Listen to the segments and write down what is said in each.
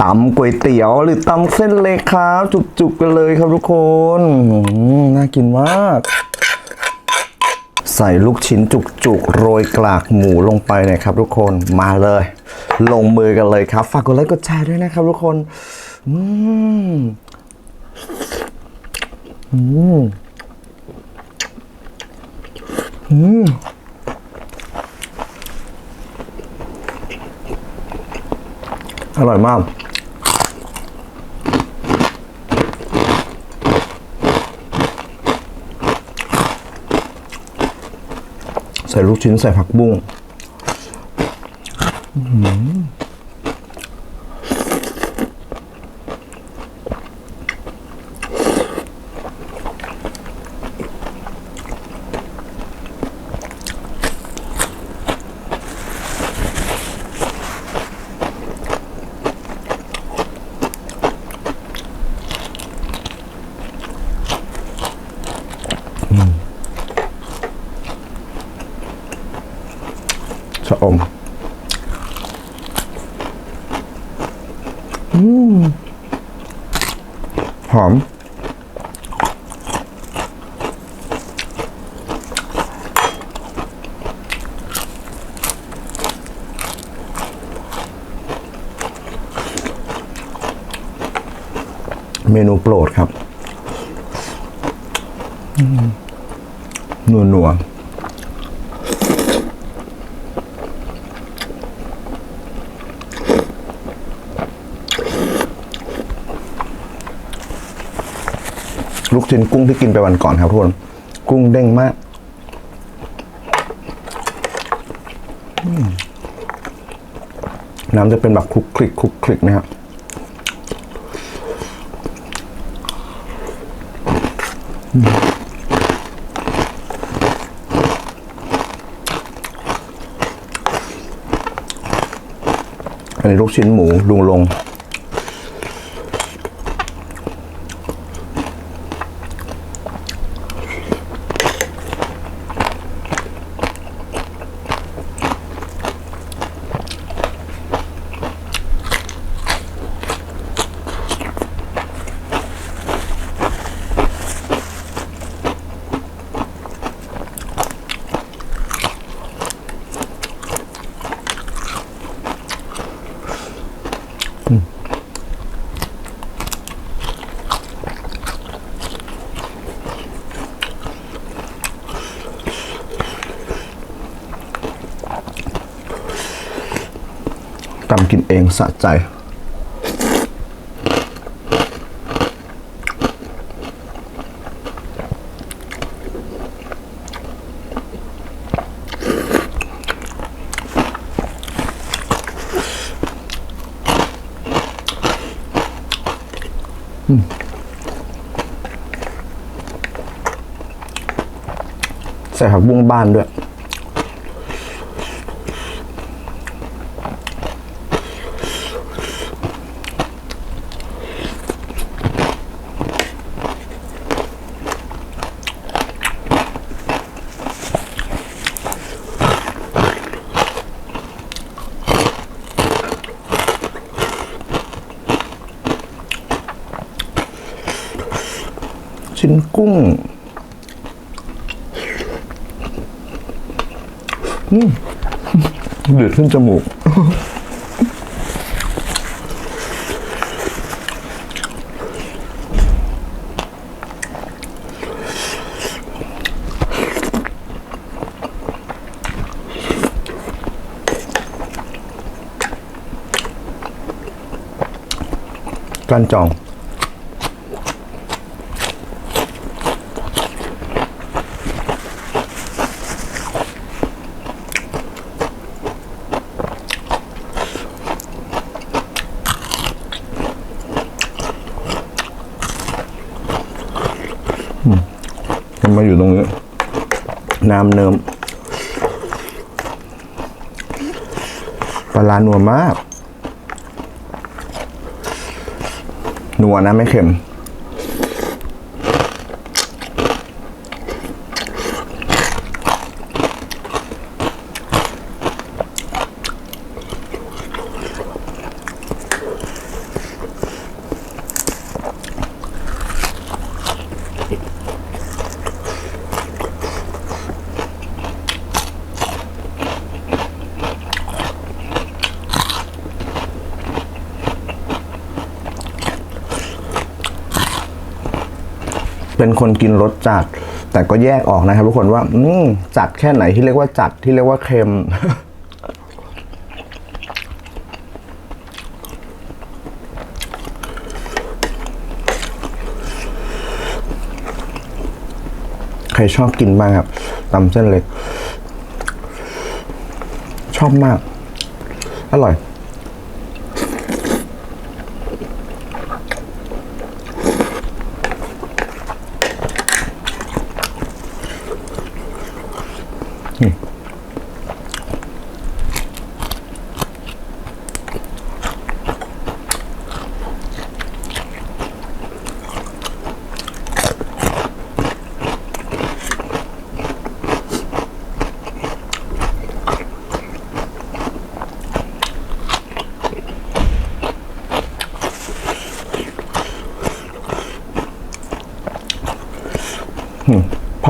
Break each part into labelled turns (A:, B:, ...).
A: ตำก๋วยเตี๋ยวหรือตำเส้นเล็กครับ จุกๆกันเลยครับทุกคนน่ากินมาก ใส่ลูกชิ้นจุกๆ โรยกลากหมูลงไปนะครับทุกคนมาเลย ลงมือกันเลยครับ ฝากกดไลค์กดแชร์ด้วยนะครับทุกคน อืมอืมอืมอร่อยมาก ใส่ลูกชิ้นใส่ผักบุ้ง อื้อหือชะอมอืมหอม เมนูโปรดครับนัวนัว ลูกชิ้นกุ้งที่กินไปวันก่อนครับทุกคนกุ้งเด้งมากน้ำจะเป็นแบบคลุกคลิกคลุกคลิกนะครับอันนี้ลูกชิ้นหมูลุงลง ตำกินเองสะใจใส่ผักบุ้งบ้านด้วย ชิ้นกุ้ง อืมเดือดขึ้นจมูกกันจอง มันมาอยู่ตรงนี้ น้ำเนิมปลาร้านัวมาก นัวนะไม่เค็ม เป็นคนกินรสจัด แต่ก็แยกออกนะครับทุกคนว่า อืจัดแค่ไหนที่เรียกว่าจัดที่เรียกว่าเค็มใครชอบกินบ้างครับตำเส้นเล็ก ชอบมาก อร่อย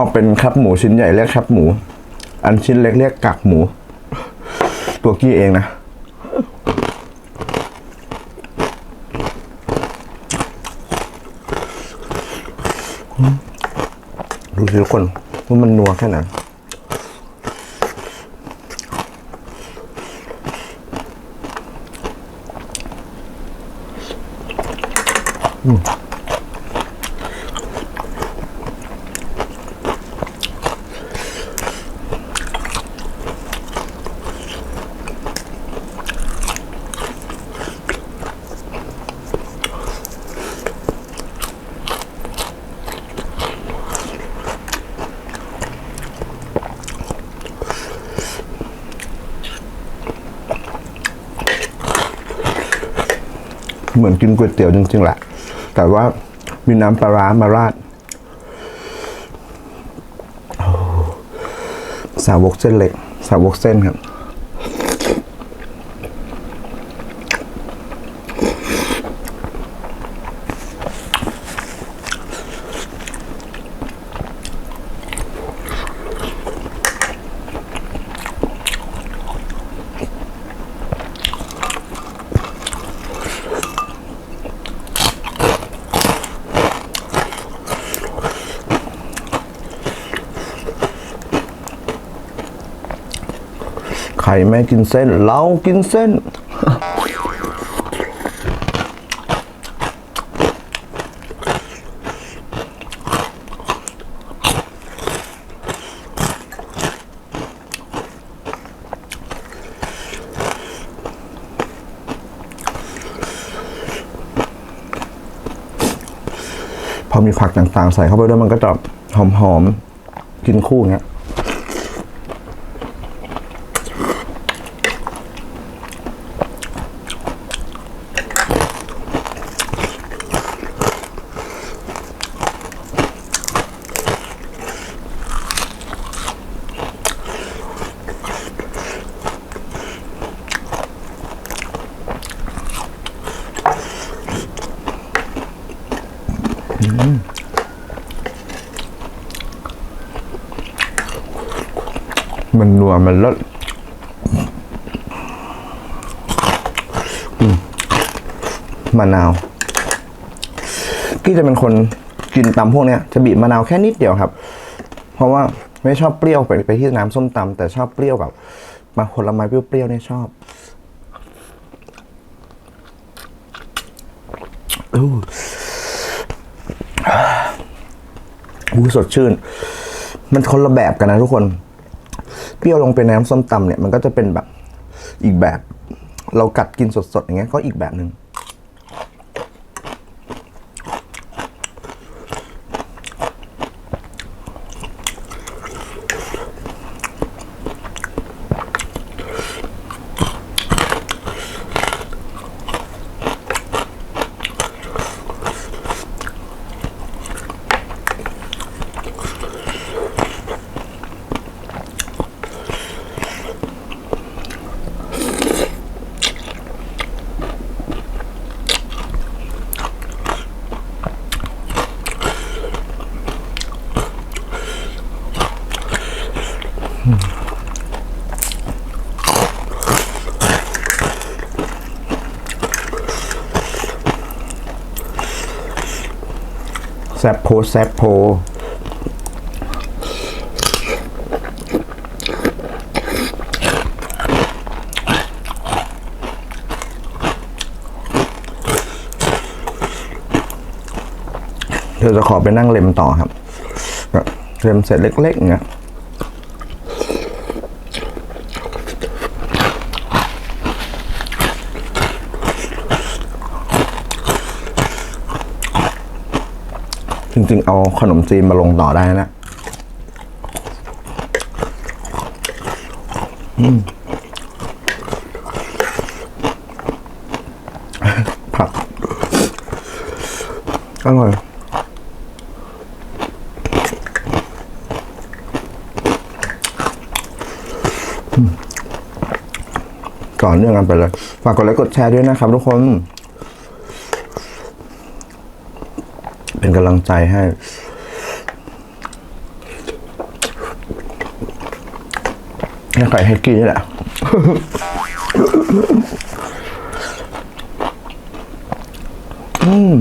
A: พอเป็นครับหมูชิ้นใหญ่เรียกครับหมู อันชิ้นเล็กเรียกกากหมู ตัวกี้เองนะ ดูสิทุกคนว่ามันนัวแค่ไหน เหมือนกินก๋วยเตี๋ยวจริงๆแหละ แต่ว่ามีน้ำปลาร้ามาราดสาวกเส้นเล็ก สาวกเส้นครับ ใครไม่กินเส้น เรากินเส้น พอมีผักต่างๆ ใส่เข้าไปด้วยมันก็จะหอมๆ กินคู่เงี้ย มันนัวมันรสมะนาวกี้จะเป็นคนกินตำพวกเนี้ยจะบีบมะนาวแค่นิดเดียวครับ เพราะว่าไม่ชอบเปรี้ยวไปไปที่น้ำส้มตำแต่ชอบเปรี้ยวแบบมาผลไม้เปรี้ยวๆเนี่ยชอบอู้สดชื่น มันคนละแบบกันนะทุกคน เปรี้ยวลงไปในน้ำส้มตำเนี่ยมันก็จะเป็นแบบอีกแบบ เรากัดกินสดๆอย่างเงี้ยก็อีกแบบหนึ่ง แซบโพแซบโพเดี๋ยวจะขอไปนั่งเล็มต่อครับ เล็มเสร็จเล็กๆเนี่ย เอาขนมจีนมาลงต่อได้นะผักอร่อยก่อนเนื่องกันไปเลย ฝากกดไลค์กดแชร์ด้วยนะครับทุกคน เป็น กำลังใจให้ให้ใครให้กินนี่แหละอืม